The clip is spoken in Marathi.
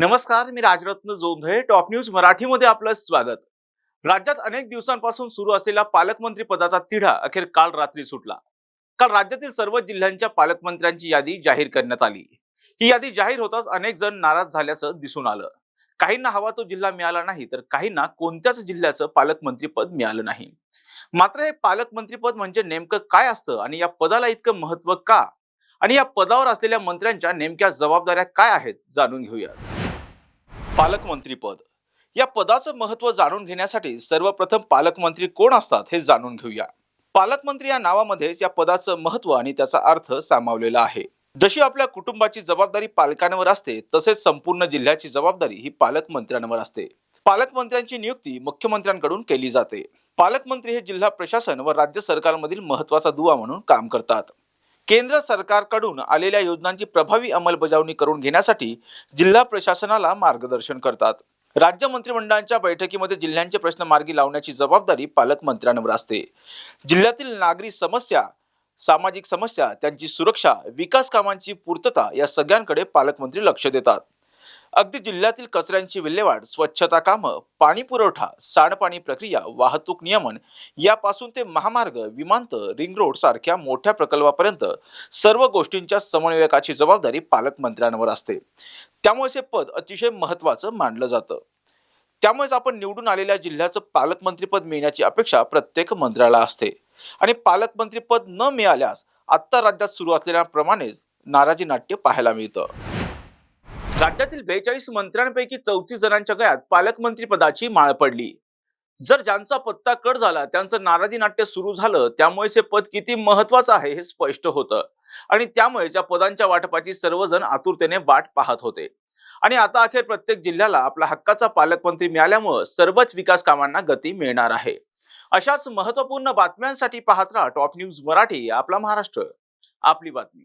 नमस्कार मी राजरत्न जोंधळे टॉप न्यूज मराठीमध्ये आपलं स्वागत. राज्यात अनेक दिवसांपासून सुरू असलेला पालकमंत्री पदाचा तिढा अखेर काल रात्री सुटला. काल राज्यातील सर्व जिल्ह्यांच्या पालकमंत्र्यांची यादी जाहीर करण्यात आली. ही यादी जाहीर होताच अनेक जण नाराज झाल्याचं दिसून आलं. काहींना हवा तो जिल्हा मिळाला नाही तर काहींना कोणत्याच जिल्ह्याचं पालकमंत्रीपद मिळालं नाही. मात्र हे पालकमंत्रीपद म्हणजे नेमकं काय असतं आणि या पदाला इतकं महत्त्व का? आणि या पदावर असलेल्या मंत्र्यांच्या नेमक्या जबाबदाऱ्या काय आहेत जाणून घेऊया पालकमंत्रीपद. या पदाचं महत्त्व जाणून घेण्यासाठी सर्वप्रथम पालकमंत्री कोण असतात हे जाणून घेऊया. पालकमंत्री या नावामध्येच या पदाचं महत्त्व आणि त्याचा अर्थ सामावलेला आहे. जशी आपल्या कुटुंबाची जबाबदारी पालकांवर असते तसेच संपूर्ण जिल्ह्याची जबाबदारी ही पालकमंत्र्यांवर असते. पालकमंत्र्यांची नियुक्ती मुख्यमंत्र्यांकडून केली जाते. पालकमंत्री हे जिल्हा प्रशासन व राज्य सरकारमधील महत्त्वाचा दुवा म्हणून काम करतात. केंद्र सरकारकडून आलेल्या योजनांची प्रभावी अंमलबजावणी करून घेण्यासाठी जिल्हा प्रशासनाला मार्गदर्शन करतात. राज्य मंत्रिमंडळाच्या बैठकीमध्ये जिल्ह्यांचे प्रश्न मार्गी लावण्याची जबाबदारी पालकमंत्र्यांवर असते. जिल्ह्यातील नागरी समस्या सामाजिक समस्या त्यांची सुरक्षा विकास कामांची पूर्तता या सगळ्यांकडे पालकमंत्री लक्ष देतात. अगदी जिल्ह्यातील कचऱ्यांची विल्हेवाट स्वच्छता कामं पाणी पुरवठा सांडपाणी प्रक्रिया वाहतूक नियमन यापासून ते महामार्ग विमानतळ रिंग रोड सारख्या मोठ्या प्रकल्पापर्यंत सर्व गोष्टींच्या समन्वयकाची जबाबदारी पालकमंत्र्यांवर असते. त्यामुळे हे पद अतिशय महत्त्वाचं मानलं जातं. त्यामुळेच आपण निवडून आलेल्या जिल्ह्याचं पालकमंत्रीपद मिळण्याची अपेक्षा प्रत्येक मंत्र्याला असते. आणि पालकमंत्रीपद न मिळाल्यास आत्ता राज्यात सुरू असलेल्याप्रमाणेच नाराजी नाट्य पाहायला मिळतं. राज्यातील बेचाळीस मंत्र्यांपैकी चौतीस जणांच्या गळ्यात पालकमंत्री पदाची माळ पडली. जर ज्यांचा पत्ता कट झाला त्यांचं नाराजी नाट्य सुरू झालं त्यामुळे हे पद किती महत्वाचं आहे हे स्पष्ट होतं. आणि त्यामुळेच या पदांच्या वाटपाची सर्वजण आतुरतेने वाट पाहत होते. आणि आता अखेर प्रत्येक जिल्ह्याला आपला हक्काचा पालकमंत्री मिळाल्यामुळं सर्वच विकास कामांना गती मिळणार आहे. अशाच महत्त्वपूर्ण बातम्यांसाठी पाहत राहा टॉप न्यूज मराठी आपला महाराष्ट्र. आपली बातमी.